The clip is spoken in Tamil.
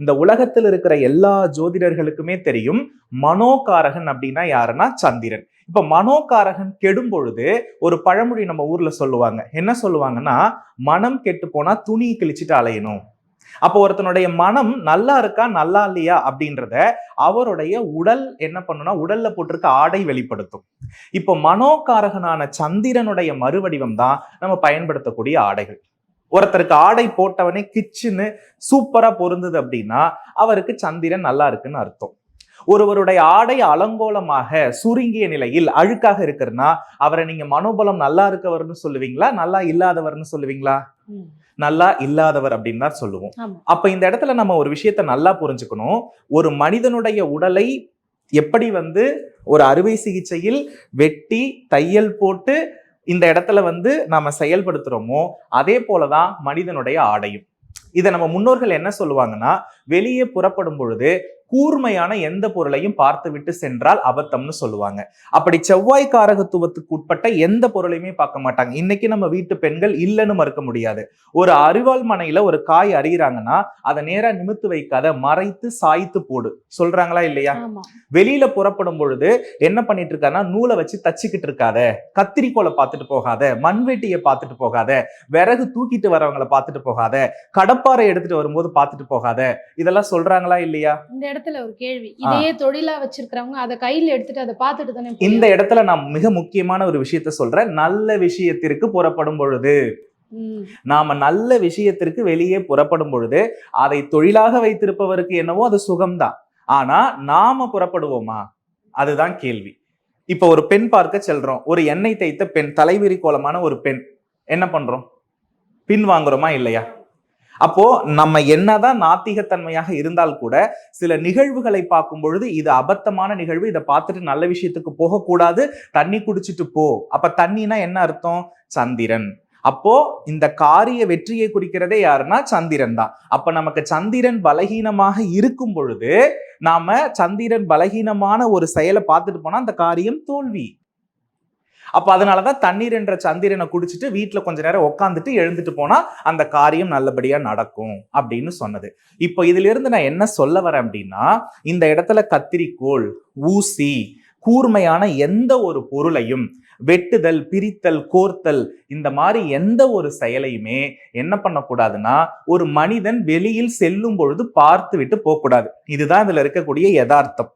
இந்த உலகத்தில் இருக்கிற எல்லா ஜோதிடர்களுக்குமே தெரியும் மனோகாரகன் அப்படின்னா யாருன்னா சந்திரன். இப்ப மனோகாரகன் கெடும் பொழுது ஒரு பழமொழி நம்ம ஊர்ல சொல்லுவாங்க. என்ன சொல்லுவாங்கன்னா மனம் கெட்டு போனா துணி கிழிச்சிட்டு அலையணும். அப்போ ஒருத்தனுடைய மனம் நல்லா இருக்கா நல்லா இல்லையா அப்படின்றத அவருடைய உடல் என்ன பண்ணுனா உடல்ல போட்டிருக்க ஆடை வெளிப்படுத்தும். இப்போ மனோகாரகனான சந்திரனுடைய மறுவடிவம் தான் நம்ம பயன்படுத்தக்கூடிய ஆடைகள். ஒருத்தருக்கு ஆடை போட்டவனே கிச்சுன்னு சூப்பரா பொருந்தது அப்படின்னா அவருக்கு சந்திரன் நல்லா இருக்குன்னு அர்த்தம். ஒருவருடைய ஆடை அலங்கோலமாக சுருங்கிய நிலையில் அழுக்காக இருக்கிறனா அவரை நீங்க மனோபலம் நல்லா இருக்கவர்னு சொல்லுவீங்களா? நல்லா இல்லாதவர்னு சொல்லுவீங்களா. நல்லா இல்லாதவர் அப்படின்னு தான் சொல்லுவோம். அப்ப இந்த இடத்துல நம்ம ஒரு விஷயத்த நல்லா புரிஞ்சுக்கணும். ஒரு மனிதனுடைய உடலை எப்படி வந்து ஒரு அறுவை சிகிச்சையில் வெட்டி தையல் போட்டு இந்த இடத்துல வந்து நாம செயல்படுத்துறோமோ அதே போலதான் மனிதனுடைய ஆடையும். இதை நம்ம முன்னோர்கள் என்ன சொல்லுவாங்கன்னா வெளியே புறப்படும் பொழுது கூர்மையான எந்த பொருளையும் பார்த்து விட்டு சென்றால் அபத்தம்னு சொல்லுவாங்க. அப்படி செவ்வாய் காரகத்துவத்துக்கு உட்பட்ட எந்த பொருளையுமே பார்க்க மாட்டாங்க. இன்னைக்கு நம்ம வீட்டு பெண்கள் இல்லைன்னு மறுக்க முடியாது. ஒரு அரிவாள் மனையில ஒரு காய் அறிகிறாங்கன்னா அதை நேரா நிமித்து வைக்காத மறைத்து சாய்த்து போடு. சொல்றாங்களா இல்லையா? வெளியில புறப்படும் பொழுது என்ன பண்ணிட்டு இருக்காருன்னா நூலை வச்சு தச்சுக்கிட்டு இருக்காத. கத்திரிக்கோலை பார்த்துட்டு போகாத. மண்வெட்டியை பார்த்துட்டு போகாத. விறகு தூக்கிட்டு வரவங்களை பார்த்துட்டு போகாத. கடப்பாரை எடுத்துட்டு வரும்போது பார்த்துட்டு போகாத. இதெல்லாம் சொல்றாங்களா இல்லையா? இடத்துல ஒரு கேள்வி. இதையே தொழிலா வச்சிருக்கிறவங்க அதை கையில எடுத்துட்டு அதை பார்த்துட்டு தானே இந்த. இடத்துல நான் மிக முக்கியமான ஒரு விஷயத்த சொல்றேன். நல்ல விஷயத்திற்கு புறப்படும் பொழுது. நாம நல்ல விஷயத்திற்கு வெளியே புறப்படும் பொழுது அதை தொழிலாக வைத்திருப்பவருக்கு என்னவோ அது சுகம்தான். ஆனா நாம புறப்படுவோமா? அதுதான் கேள்வி. இப்ப ஒரு பெண் பார்க்க செல்றோம். ஒரு எண்ணெய் தேய்த்த பெண் தலைவிரி கோலமான ஒரு பெண் என்ன பண்றோம்? பின் வாங்குறோமா இல்லையா? அப்போ நம்ம என்னதான் நாத்திகத்தன்மையாக இருந்தால் கூட சில நிகழ்வுகளை பார்க்கும் பொழுது இது அபத்தமான நிகழ்வு இதை பார்த்துட்டு நல்ல விஷயத்துக்கு போகக்கூடாது தண்ணி குடிச்சிட்டு போ. அப்ப தண்ணினா என்ன அர்த்தம்? சந்திரன். அப்போ இந்த காரிய வெற்றியை குறிக்கிறதே யாருன்னா சந்திரன் தான். அப்ப நமக்கு சந்திரன் பலகீனமாக இருக்கும் பொழுது நாம சந்திரன் பலகீனமான ஒரு செயலை பார்த்துட்டு போனா அந்த காரியம் தோல்வி. அப்போ அதனால தான் தண்ணீர் என்ற சந்திரனை குடிச்சிட்டு வீட்டில் கொஞ்ச நேரம் உட்காந்துட்டு எழுந்துட்டு போனால் அந்த காரியம் நல்லபடியாக நடக்கும் அப்படின்னு சொன்னது. இப்போ இதிலிருந்து நான் என்ன சொல்ல வரேன் அப்படின்னா இந்த இடத்துல கத்திரிக்கோள் ஊசி கூர்மையான எந்த ஒரு பொருளையும் வெட்டுதல் பிரித்தல் கோர்த்தல் இந்த மாதிரி எந்த ஒரு செயலையுமே என்ன பண்ணக்கூடாதுன்னா ஒரு மனிதன் வெளியில் செல்லும் பொழுது பார்த்து விட்டு போகக்கூடாது. இதுதான் இதுல இருக்கக்கூடிய யதார்த்தம்.